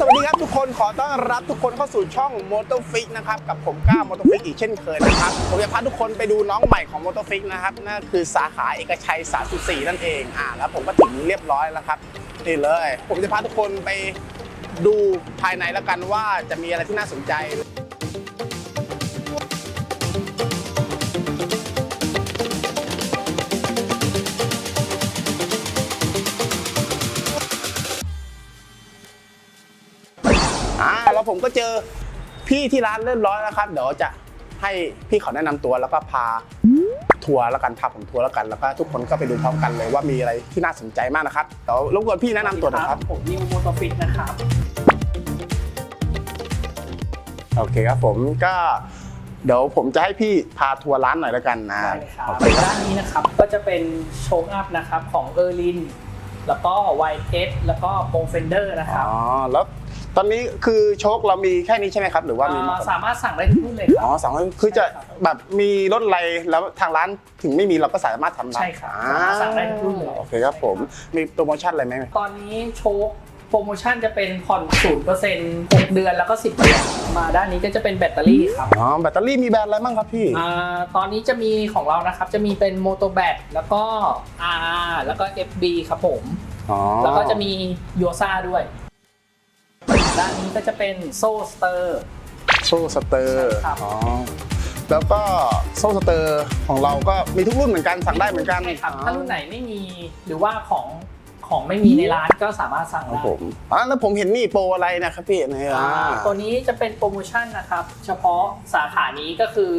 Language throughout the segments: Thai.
สวัสดีครับทุกคนขอต้อนรับทุกคนเข้าสู่ช่อง m o t o f i x นะครับกับผมก้าว m o t o f i x อีกเช่นเคยนะครับผมจะพาทุกคนไปดูน้องใหม่ของ m o t o f i x นะครับนั่นคือสาขาเอกชัย 3.4 นั่นเองอ่าแล้วผมก็ถึงเรียบร้อยแล้วครับนี่เลย ผมจะพาทุกคนไปดูภายในแล้วกันว่าจะมีอะไรที่น่าสนใจ อ่าแล้วผมก็เจอพี่ที่ร้านเรียบร้อยแล้วครับ เดี๋ยวจะให้พี่เขาแนะนำตัวแล้วก็พาทัวร์แล้วกันพาผมทัวร์แล้วกันแล้วก็ทุกคนก็ไปดูพร้อมกันเลยว่ามีอะไรที่น่าสนใจมากนะครับเดี๋ยวรบกวนพี่แนะนำตัวหนะครับผมนิวโมโตฟิตนะครับโอเคครับผมก็เดี๋ยวผมจะให้พี่พาทัวร์ร้านหน่อยแล้วกันนะได้เลยครับโอเคครับด้านนี้นะครับก็จะเป็นโชว์อัพนะครับของเออร์ลินแล้วก็ไวเทสแล้วก็โปรเฟนเดอร์นะคอ๋รัอบแล้ว ตอนนี้คือโชคเรามีแค่นี้ใช่ไหมครับ หรือว่ามีมากกว่าเอ่อสามารถสั่งได้ทุกรุ่นเลยคอ๋รัอบสองคือจะแบบมีรถอะไรแล้วทางร้านถึงไม่มีเราก็สามารถทำได้ใช่ครับอ่าสามารถสั่งได้ทุกรุ่นเลย โอเคครับผมมีโปรโมชั่นอะไรไหมตอนนี้โชว์โปรโมชั่นจะเป็นผ่อนศูนย์เปอร์เซ็นต์หกเดือนแล้วก็สิบเดือนมาด้านนี้ก็จะเป็นแบตเตอรี่ครับอ๋อแบตเตอรี่มีแบรนด์อะไรบ้างครับพี่อ่าตอนนี้จะมีของเรานะครับ จะมีเป็นโมโตแบตแล้วก็ R แล้วก็ FB ครับผม อ๋อแล้วก็จะมีโยซ่าด้วย ด้านนี้ก็จะเป็นโซ่สเตอร์ โซ่สเตอร์ใช่ครับ อ๋อแล้วก็โซ่สเตอร์ของเราก็มีทุกรุ่นเหมือนกันสั่งได้เหมือนกันใช่ครับอ๋อถ้ารุ่นไหนไม่มีหรือว่าของของไม่มีในร้านก็สามารถสั่งครับได้ผมอ๋อแล้วผมเห็นนี่โปรอะไรนะครับพี่เนี่ยอ่าอ่าตัวนี้จะเป็นโปรโมชั่นนะครับ เฉพาะสาขานี้ก็คือ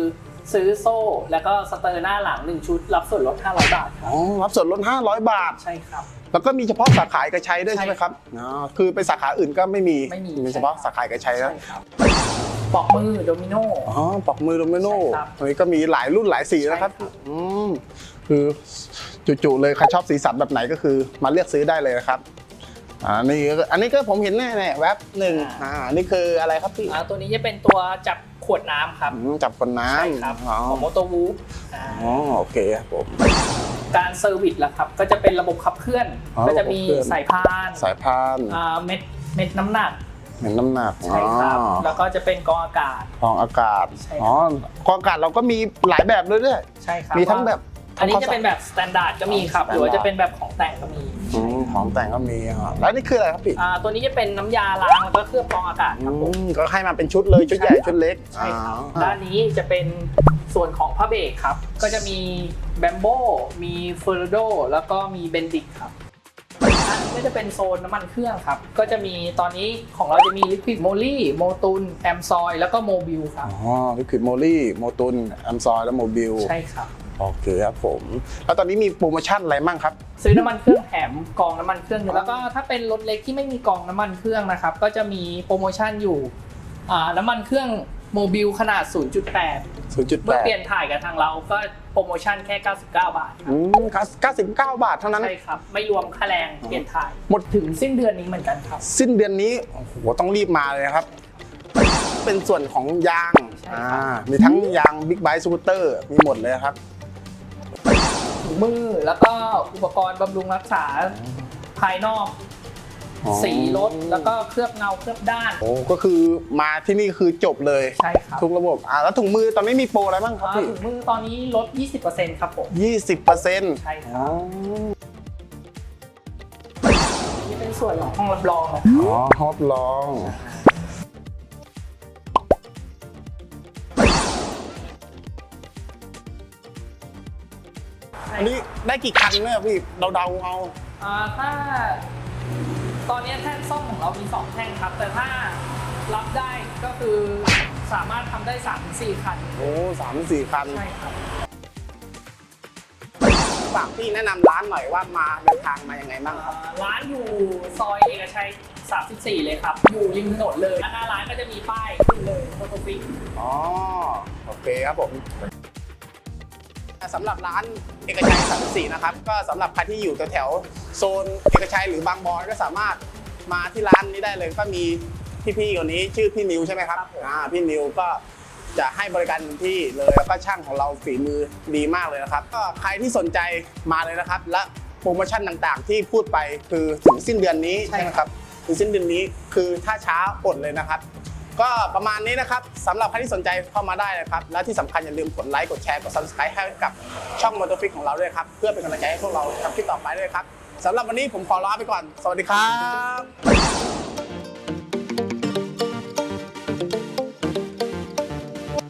ซื้อโซ่แล้วก็สเตอร์หน้าหลัง 1 ชุด รับส่วนลด 500 บาทครับอ๋อรับส่วนลด500 บาท ใช่ครับ แล้วก็มีเฉพาะสาขาเอกชัยด้วยใช่ใช่ไหมครับอ๋อคือไปสาขาอื่นก็ไม่มีไม่มี มีเฉพาะสาขาเอกชัยใช่แล้วครับปอกมือโดมิโน อ๋อปอกมือโดมิโนใช่ครับอันนี้ก็มีหลายรุ่นหลายสีนะครับ ใช่ครับ อืมคือจุๆเลยใครชอบสีสันแบบไหนก็คือมาเลือกซื้อได้เลยนะครับ อ่า นี่ก็อันนี้ก็ผมเห็นแน่ๆแว็บหนึ่งอ่า นี่คืออะไรครับพี่อ่าตัวนี้จะเป็นตัวจับขวดน้ำครับ อืมจับคนน้ใช่ครับำอ๋อของโมโตวูฟอ๋อ โอเคครับผม การเซอร์วิสล่ะครับ ก็จะเป็นระบบขับเคลื่อน อ๋อก็จะมีระบบขับเคลื่อน สายพานสายพานอ่าเม็ดเม็ดน้ำหนักเห็นน้ำหนักใช่ครับอ๋อแล้วก็จะเป็นกรองอากาศกรองอากาศใช่ครับ อ๋อกรองอากาศเราก็มีหลายแบบเลยด้วยใช่ครับมีทั้งแบบ อันนี้จะเป็นแบบสแตนดาร์ดก็มีครับอ๋อหรือว่า standard จะเป็นแบบของแต่งก็มี อืม ของแต่งก็มีอะแล้วนี่คืออะไรครับพี่อ่าตัวนี้จะเป็นน้ำยาล้างแล้วก็เคลือบกรองอากาศครับผม อืมก็ให้มาเป็นชุดเลยชุดใหญ่ใช่ครับชุดเล็กใช่ครับอ่า ด้านนี้จะเป็นส่วนของผ้าเบรกครับ ก็จะมีแบมโบมีเฟอร์โด แล้วก็มีเบนดิกครับอันนี้ก็จะเป็นโซนน้ำมันเครื่องครับ ก็จะมีตอนนี้ของเราจะมีลิควิดโมลี่โมตุนแอมซอยแล้วก็โมบิลครับ อ๋อลิควิดโมลี่โมตุนแอมซอยและโมบิล ใช่ครับ โอเคครับผม แล้วตอนนี้มีโปรโมชั่นอะไรมั่งครับ ซื้อน้ำมันเครื่องแถมกองน้ำมันเครื่องหนึ่งแล้วก็ถ้าเป็นรถเล็กที่ไม่มีกองน้ำมันเครื่องนะครับ ก็จะมีโปรโมชั่นอยู่อ่าน้ำมันเครื่องโมบิลขนาด 0.8เมื่อเปลี่ย0.8นถ่ายกับทางเราก็โปรโมชั่นแค่ 99 บาทครับอืม99 บาทเท่านั้น ใช่ครับ ไม่รวมค่าแรงเปลี่ยนถ่าย หมดถึงสิ้นเดือนนี้เหมือนกันครับ สิ้นเดือนนี้โอ้โหต้องรีบมาเลยนะครับ เป็นส่วนของยางใช่ครับอ่ามีทั้งยางบิ๊กไบค์สกูตเตอร์มีหมดเลยครับถุง มือ แล้วก็อุปกรณ์บำรุงรักษาภายนอก อ๋อสีรถแล้วก็เคลือบเงาเคลือบด้านโอ้ก็คือมาที่นี่คือจบเลย ใช่ครับทุกระบบอ่าแล้วถุงมือตอนนี้มีโปรอะไรบ้างครับอ่าพี่ถุงมือตอนนี้ลด 20%ครับผมยี่สิบเปอร์เซ็นต์ใช่คอ๋รัอบนี่เป็นส่วนของห้องรับรองนะอ๋อฮอปลอง อันนี้ได้กี่คันเนี่ยพี่เดาๆเอา อ่าถ้า ตอนนี้แท่งซ่อมของเรามี2แท่งครับ แต่ถ้ารับได้ก็คือสามารถทำได้3-4คัน โอ้สามสี่คัน ใช่ครับ ฝากพี่แนะนำร้านหน่อยว่ามาเดินทางมายังไงบ้างครับอ่าร้านอยู่ซอยเอกชัย 34 เลยครับ อยู่ริมถนนเลยหน้าร้านก็จะมีป้ายขึ้นเลยโฟโตฟิก อ๋อ โอเคครับผม สำหรับร้านเอกชัย34นะครับ ก็สำหรับใครที่อยู่แถวๆโซนเอกชัยหรือบางบอนก็สามารถมาที่ร้านนี้ได้เลยก็มีพี่ๆคนนี้ชื่อพี่นิวใช่ไหมครับอ่าพี่นิวก็จะให้บริการเต็มที่เลยแล้วก็ช่างของเราฝีมือดีมากเลยนะครับ ก็ใครที่สนใจมาเลยนะครับ และโปรโมชั่นต่างๆ ที่พูดไปคือถึงสิ้นเดือนนี้ใช่ไหมครับถึงสิ้นเดือนนี้คือถ้าช้าอดเลยนะครับ ก็ประมาณนี้นะครับสำหรับใครที่สนใจเข้ามาได้นะครับ และที่สำคัญอย่าลืมกดไลค์กดแชร์กด subscribe ให้กับช่อง m o t o f i x ของเราด้วยครับ เพื่อเป็นกำลังใจให้พวกเราทำคลิปต่อไปด้วยครับสำหรับวันนี้ผมขอลาไปก่อน สวัสดีครับ